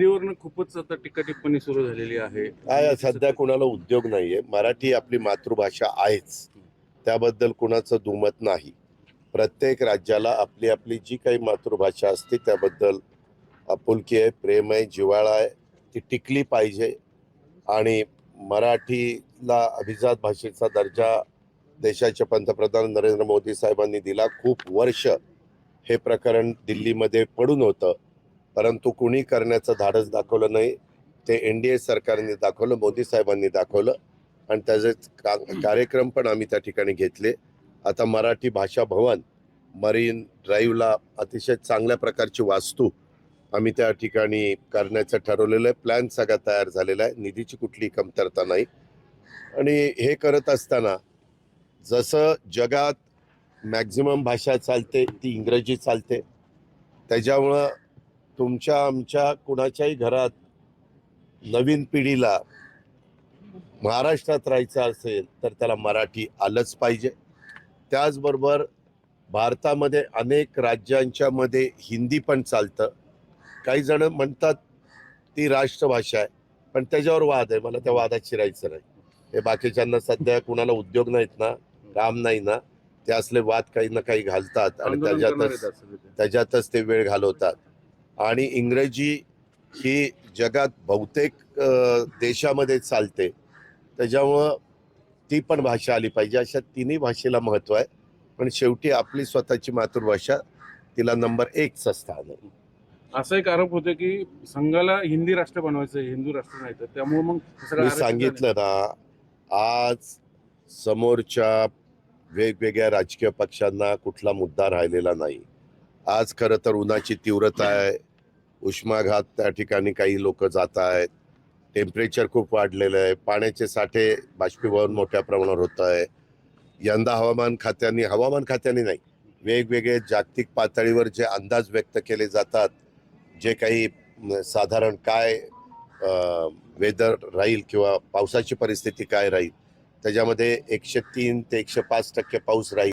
हिंदीवरनं खूपच आता टीका टिप्पणी सुरू झालेली आहे. काय सध्या कुणाला उद्योग नाहीये. मराठी आपली मातृभाषा आहेच. त्याबद्दल कुणाचं दुमत नाही. प्रत्येक राज्याला आपली आपली जी काही मातृभाषा असते त्याबद्दल आपुलकी आहे प्रेम आहे जिव्हाळा आहे ती टिकली पाहिजे. आणि मराठीला अभिजात भाषेचा दर्जा देशाचे पंतप्रधान नरेंद्र मोदी साहेबांनी दिला. खूप वर्ष हे प्रकरण दिल्लीमध्ये पडून होतं. परंतु कुणी करण्याचं धाडस दाखवलं नाही. ते एन डी ए सरकारने दाखवलं मोदी साहेबांनी दाखवलं. आणि त्याचे का- कार्यक्रम पण आम्ही त्या ठिकाणी घेतले. आता मराठी भाषा भवन मरीन ड्राईव्हला अतिशय चांगल्या प्रकारची वास्तू आम्ही त्या ठिकाणी करण्याचं ठरवलेलं आहे. प्लॅन सगळा तयार झालेला आहे. निधीची कुठली कमतरता नाही. आणि हे करत असताना जसं जगात मॅक्झिमम भाषा चालते ती इंग्रजी चालते त्याच्यामुळं तुमच्या आमच्या कुणाच्याही घरात नवीन पिढीला महाराष्ट्रात राहायचं असेल तर त्याला मराठी आलंच पाहिजे. त्याचबरोबर भारतामध्ये अनेक राज्यांच्या मध्ये हिंदी पण चालतं. काही जण म्हणतात ती राष्ट्रभाषा आहे पण त्याच्यावर वाद आहे. मला त्या वादात शिरायचं नाही. हे बाकीच्यांना सध्या कुणाला उद्योग नाहीत ना काम नाही ना ते असले वाद काही ना काही घालतात आणि त्याच्यातच. त्याच्यातच ते वेळ घालवतात. आणि इंग्रजी ही जगात बहुतेक देशामध्ये चालते. त्याच्यामुळं ती पण भाषा आली पाहिजे. अशा तिन्ही भाषेला महत्त्व आहे. पण शेवटी आपली स्वतःची मातृभाषा तिला नंबर एकचं स्थान आहे असा एक आरोप होतो की संघाला हिंदी राष्ट्र बनवायचं हिंदू राष्ट्र नाही तर त्यामुळे मग सगळं मी. सांगितलं ना आज समोरच्या वेगवेगळ्या राजकीय पक्षांना कुठला मुद्दा राहिलेला नाही. आज खरं तर उन्हाची तीव्रता आहे उष्माघात त्या ठिकाणी काही लोक जात आहेत. टेम्परेचर खूप वाढलेलं आहे. पाण्याचे साठे बाष्पीभवन मोठ्या प्रमाणावर होत आहे. यंदा हवामान खात्याने हवामान खात्याने नाही वेगवेगळे जागतिक पातळीवर जे अंदाज व्यक्त केले जातात जे काही साधारण काय वेदर राहील किंवा पावसाची परिस्थिती काय राहील त्याच्यामध्ये एकशे तीन ते एकशे पाच टक्के पाऊस राहील.